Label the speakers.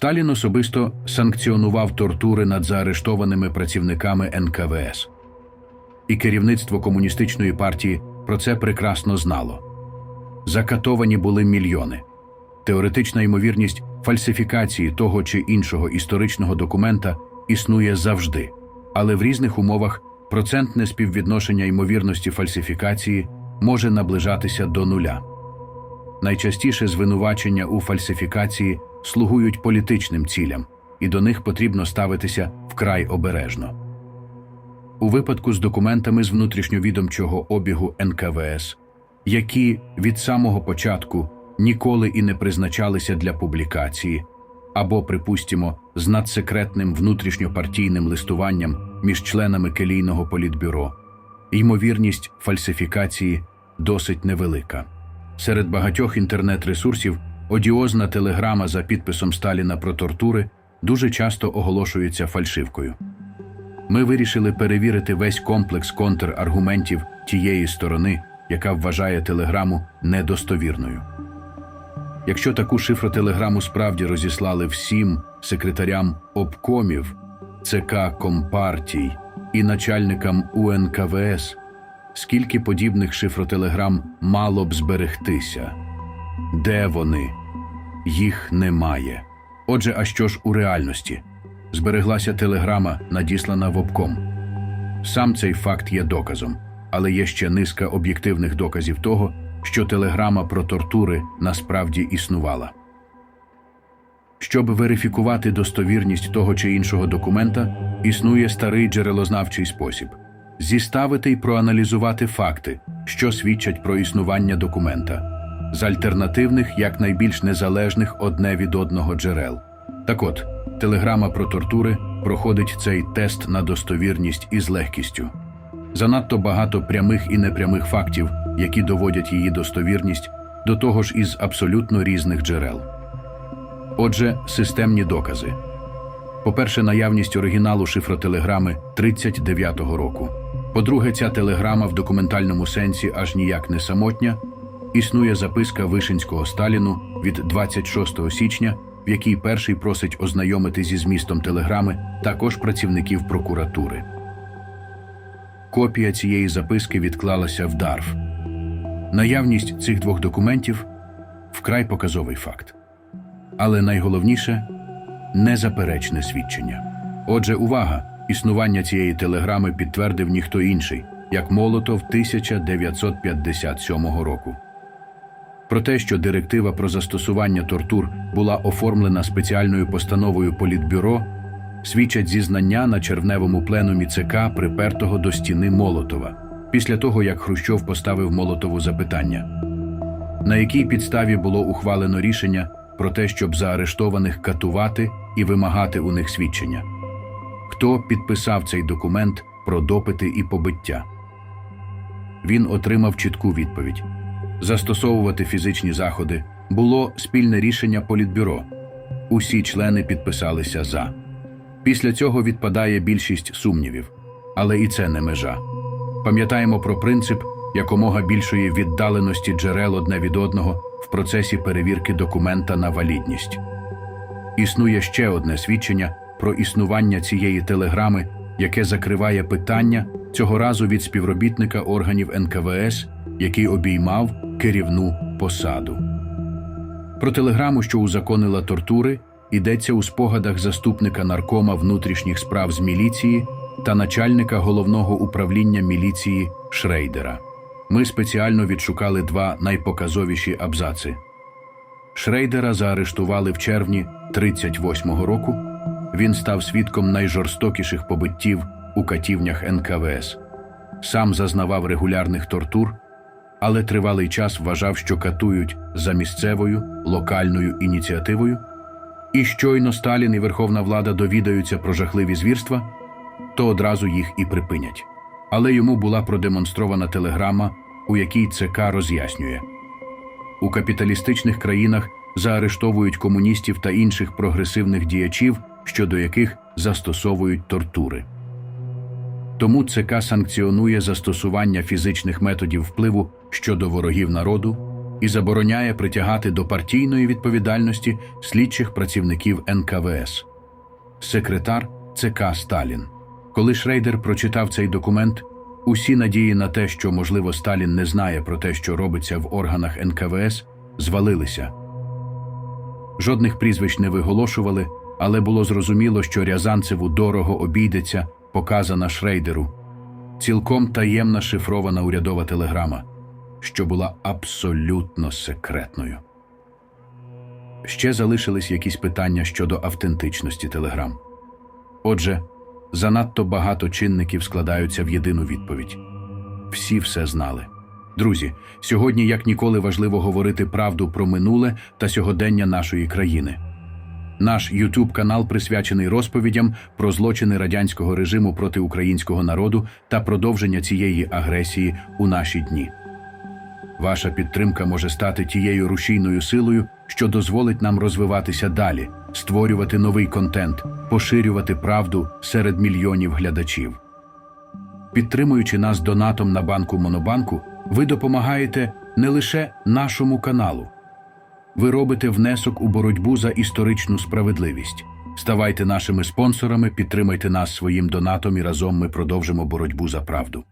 Speaker 1: Сталін особисто санкціонував тортури над заарештованими працівниками НКВС. І керівництво комуністичної партії про це прекрасно знало. Закатовані були мільйони. Теоретична ймовірність фальсифікації того чи іншого історичного документа існує завжди, але в різних умовах процентне співвідношення ймовірності фальсифікації може наближатися до нуля. Найчастіше звинувачення у фальсифікації слугують політичним цілям, і до них потрібно ставитися вкрай обережно. У випадку з документами з внутрішньовідомчого обігу НКВС, які від самого початку ніколи і не призначалися для публікації, або, припустимо, з надсекретним внутрішньопартійним листуванням між членами келійного політбюро, ймовірність фальсифікації досить невелика. Серед багатьох інтернет-ресурсів одіозна телеграма за підписом Сталіна про тортури дуже часто оголошується фальшивкою. Ми вирішили перевірити весь комплекс контраргументів тієї сторони, яка вважає телеграму недостовірною. Якщо таку шифротелеграму справді розіслали всім секретарям обкомів, ЦК Компартій і начальникам УНКВС, скільки подібних шифротелеграм мало б зберегтися? Де вони? Їх немає. Отже, а що ж у реальності? Збереглася телеграма, надіслана в обком. Сам цей факт є доказом, але є ще низка об'єктивних доказів того, що телеграма про тортури насправді існувала. Щоб верифікувати достовірність того чи іншого документа, існує старий джерелознавчий спосіб зіставити і проаналізувати факти, що свідчать про існування документа, з альтернативних, як найбільш незалежних одне від одного джерел. Так от, телеграма про тортури проходить цей тест на достовірність із легкістю. Занадто багато прямих і непрямих фактів, які доводять її достовірність, до того ж із абсолютно різних джерел. Отже, системні докази. По-перше, наявність оригіналу шифротелеграми 39-го року. По-друге, ця телеграма в документальному сенсі аж ніяк не самотня. Існує записка Вишинського Сталіну від 26 січня, в якій перший просить ознайомити зі змістом телеграми також працівників прокуратури. Копія цієї записки відклалася в ДАРФ. Наявність цих двох документів вкрай показовий факт. Але найголовніше незаперечне свідчення. Отже, увага! Існування цієї телеграми підтвердив ніхто інший, як Молотов 1957 року. Про те, що директива про застосування тортур була оформлена спеціальною постановою Політбюро, свідчать зізнання на червневому пленумі ЦК, припертого до стіни Молотова, після того як Хрущов поставив Молотову запитання, на якій підставі було ухвалено рішення про те, щоб заарештованих катувати і вимагати у них свідчення. Хто підписав цей документ про допити і побиття? Він отримав чітку відповідь. Застосовувати фізичні заходи було спільне рішення Політбюро. Усі члени підписалися за. Після цього відпадає більшість сумнівів, але і це не межа. Пам'ятаємо про принцип якомога більшої віддаленості джерел одне від одного в процесі перевірки документа на валідність. Існує ще одне свідчення про існування цієї телеграми, яке закриває питання цього разу від співробітника органів НКВС, який обіймав керівну посаду. Про телеграму, що узаконила тортури, йдеться у спогадах заступника наркома внутрішніх справ з міліції та начальника головного управління міліції Шрейдера. Ми спеціально відшукали два найпоказовіші абзаци. Шрейдера заарештували в червні 38-го року. Він став свідком найжорстокіших побиттів у катівнях НКВС. Сам зазнавав регулярних тортур, але тривалий час вважав, що катують за місцевою локальною ініціативою. І щойно Сталін і Верховна Влада довідаються про жахливі звірства, то одразу їх і припинять. Але йому була продемонстрована телеграма, у якій ЦК роз'яснює. У капіталістичних країнах заарештовують комуністів та інших прогресивних діячів, щодо яких застосовують тортури. Тому ЦК санкціонує застосування фізичних методів впливу щодо ворогів народу, і забороняє притягати до партійної відповідальності слідчих працівників НКВС. Секретар ЦК Сталін. Коли Шрейдер прочитав цей документ, усі надії на те, що, можливо, Сталін не знає про те, що робиться в органах НКВС, звалилися. Жодних прізвищ не виголошували, але було зрозуміло, що Рязанцеву дорого обійдеться, показана Шрейдеру. Цілком таємна шифрована урядова телеграма, що була абсолютно секретною. Ще залишились якісь питання щодо автентичності телеграм. Отже, занадто багато чинників складаються в єдину відповідь. Всі все знали. Друзі, сьогодні як ніколи важливо говорити правду про минуле та сьогодення нашої країни. Наш youtube канал присвячений розповідям про злочини радянського режиму проти українського народу та продовження цієї агресії у наші дні. Ваша підтримка може стати тією рушійною силою, що дозволить нам розвиватися далі, створювати новий контент, поширювати правду серед мільйонів глядачів. Підтримуючи нас донатом на банку Монобанку, ви допомагаєте не лише нашому каналу. Ви робите внесок у боротьбу за історичну справедливість. Ставайте нашими спонсорами, підтримайте нас своїм донатом і разом ми продовжимо боротьбу за правду.